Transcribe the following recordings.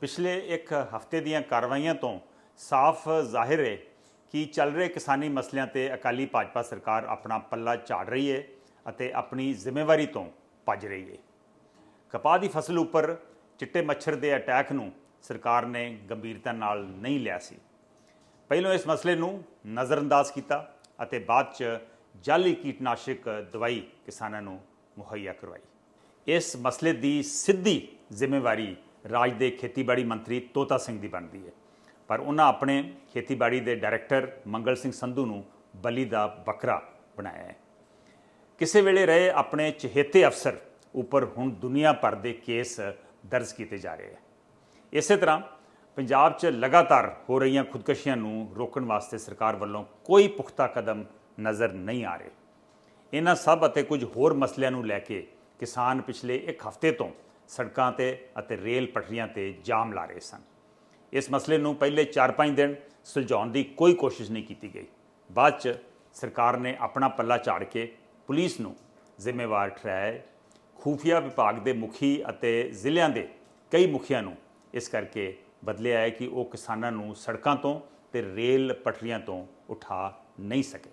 ਪਿਛਲੇ ਇੱਕ ਹਫ਼ਤੇ ਦੀਆਂ ਕਾਰਵਾਈਆਂ ਤੋਂ ਸਾਫ਼ ਜ਼ਾਹਿਰ ਹੈ ਕਿ ਚੱਲ ਰਹੇ ਕਿਸਾਨੀ ਮਸਲਿਆਂ ਤੇ ਅਕਾਲੀ ਭਾਜਪਾ ਸਰਕਾਰ ਆਪਣਾ ਪੱਲਾ ਝਾੜ ਰਹੀ ਹੈ ਅਤੇ ਆਪਣੀ ਜ਼ਿੰਮੇਵਾਰੀ ਤੋਂ ਭੱਜ ਰਹੀ ਹੈ। ਕਪਾਹ ਦੀ ਫਸਲ ਉੱਪਰ ਚਿੱਟੇ ਮੱਛਰ ਦੇ ਅਟੈਕ ਨੂੰ ਸਰਕਾਰ ਨੇ ਗੰਭੀਰਤਾ ਨਾਲ ਨਹੀਂ ਲਿਆ ਸੀ। ਪਹਿਲਾਂ ਇਸ ਮਸਲੇ ਨੂੰ ਨਜ਼ਰਅੰਦਾਜ਼ ਕੀਤਾ ਅਤੇ ਬਾਅਦ ਚ ਜਾਲੀ ਕੀਟਨਾਸ਼ਕ ਦਵਾਈ ਕਿਸਾਨਾਂ ਨੂੰ ਮੁਹੱਈਆ ਕਰਵਾਈ। ਇਸ ਮਸਲੇ ਦੀ ਸਿੱਧੀ ਜ਼ਿੰਮੇਵਾਰੀ ਰਾਜ ਦੇ ਖੇਤੀਬਾੜੀ ਮੰਤਰੀ ਤੋਤਾ ਸਿੰਘ ਦੀ ਬਣਦੀ ਹੈ। ਪਰ ਉਹਨਾਂ ਆਪਣੇ ਖੇਤੀਬਾੜੀ ਦੇ ਡਾਇਰੈਕਟਰ ਮੰਗਲ ਸਿੰਘ ਸੰਧੂ ਨੂੰ ਬਲੀ ਦਾ ਬੱਕਰਾ ਬਣਾਇਆ ਹੈ। ਕਿਸੇ ਵੇਲੇ ਰਹੇ ਆਪਣੇ ਚਹੇਤੇ ਅਫਸਰ ਉੱਪਰ ਹੁਣ ਦੁਨੀਆ ਭਰ ਦੇ ਕੇਸ ਦਰਜ ਕੀਤੇ ਜਾ ਰਹੇ ਹੈ। ਇਸੇ ਤਰ੍ਹਾਂ ਪੰਜਾਬ 'ਚ ਲਗਾਤਾਰ ਹੋ ਰਹੀਆਂ ਖੁਦਕਸ਼ੀਆਂ ਨੂੰ ਰੋਕਣ ਵਾਸਤੇ ਸਰਕਾਰ ਵੱਲੋਂ ਕੋਈ ਪੁਖਤਾ ਕਦਮ ਨਜ਼ਰ ਨਹੀਂ ਆ ਰਹੇ। ਇਹਨਾਂ ਸਭ ਅਤੇ ਕੁਝ ਹੋਰ ਮਸਲਿਆਂ ਨੂੰ ਲੈ ਕੇ ਕਿਸਾਨ ਪਿਛਲੇ ਇੱਕ ਹਫ਼ਤੇ ਤੋਂ ਸੜਕਾਂ ਤੇ ਅਤੇ ਰੇਲ ਪਟਰੀਆਂ ਤੇ ਜਾਮ ਲਾ ਰਹੇ ਸਨ। ਇਸ ਮਸਲੇ ਨੂੰ ਪਹਿਲੇ 4-5 ਦਿਨ ਸੁਲਝਾਉਣ ਦੀ ਕੋਈ ਕੋਸ਼ਿਸ਼ ਨਹੀਂ ਕੀਤੀ ਗਈ। ਬਾਅਦ 'ਚ ਸਰਕਾਰ ਨੇ ਆਪਣਾ ਪੱਲਾ ਝਾੜ ਕੇ ਪੁਲਿਸ ਨੂੰ ਜ਼ਿੰਮੇਵਾਰ ਠਹਿਰਾਇਆ। ਖੂਫੀਆ ਵਿਭਾਗ ਦੇ ਮੁਖੀ ਅਤੇ ਜ਼ਿਲ੍ਹਿਆਂ ਦੇ ਕਈ ਮੁਖੀਆਂ ਨੂੰ ਇਸ ਕਰਕੇ ਬਦਲਿਆ ਹੈ ਕਿ ਉਹ ਕਿਸਾਨਾਂ ਨੂੰ ਸੜਕਾਂ ਤੋਂ ਤੇ ਰੇਲ ਪਟਰੀਆਂ ਤੋਂ ਉਠਾ ਨਹੀਂ ਸਕੇ।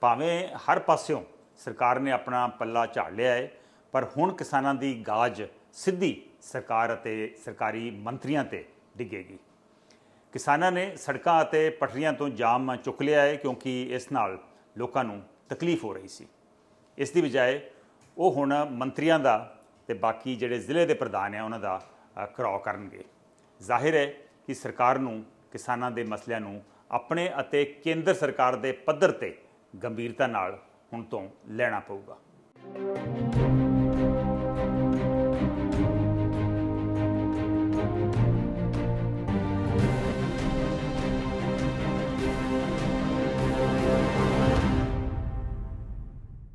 ਭਾਵੇਂ ਹਰ ਪਾਸਿਓਂ ਸਰਕਾਰ ਨੇ ਆਪਣਾ ਪੱਲਾ ਝਾੜ ਲਿਆ ਹੈ ਪਰ ਹੁਣ ਕਿਸਾਨਾਂ ਦੀ ਗਾਜ ਸਿੱਧੀ ਸਰਕਾਰ ਅਤੇ ਸਰਕਾਰੀ ਮੰਤਰੀਆਂ ਤੇ ਡਿੱਗੇਗੀ। ਕਿਸਾਨਾਂ ਨੇ ਸੜਕਾਂ ਅਤੇ ਪਟਰੀਆਂ ਤੋਂ ਜਾਮ ਚੁੱਕ ਲਿਆ ਹੈ ਕਿਉਂਕਿ ਇਸ ਨਾਲ ਲੋਕਾਂ ਨੂੰ ਤਕਲੀਫ ਹੋ ਰਹੀ ਸੀ। ਇਸ ਦੀ ਬਜਾਏ ਉਹ ਹੁਣ ਮੰਤਰੀਆਂ ਦਾ ਤੇ ਬਾਕੀ ਜਿਹੜੇ ਜ਼ਿਲ੍ਹੇ ਦੇ ਪ੍ਰਧਾਨ ਆ ਉਹਨਾਂ ਦਾ ਘਰਾਓ ਕਰਨਗੇ। ਜ਼ਾਹਿਰ ਹੈ ਕਿ ਸਰਕਾਰ ਨੂੰ, ਕਿਸਾਨਾਂ ਦੇ ਮਸਲਿਆਂ ਨੂੰ ਆਪਣੇ ਅਤੇ ਕੇਂਦਰ ਸਰਕਾਰ ਦੇ ਪੱਧਰ ਤੇ ਗੰਭੀਰਤਾ ਨਾਲ ਹੁਣ ਤੋਂ ਲੈਣਾ ਪਊਗਾ।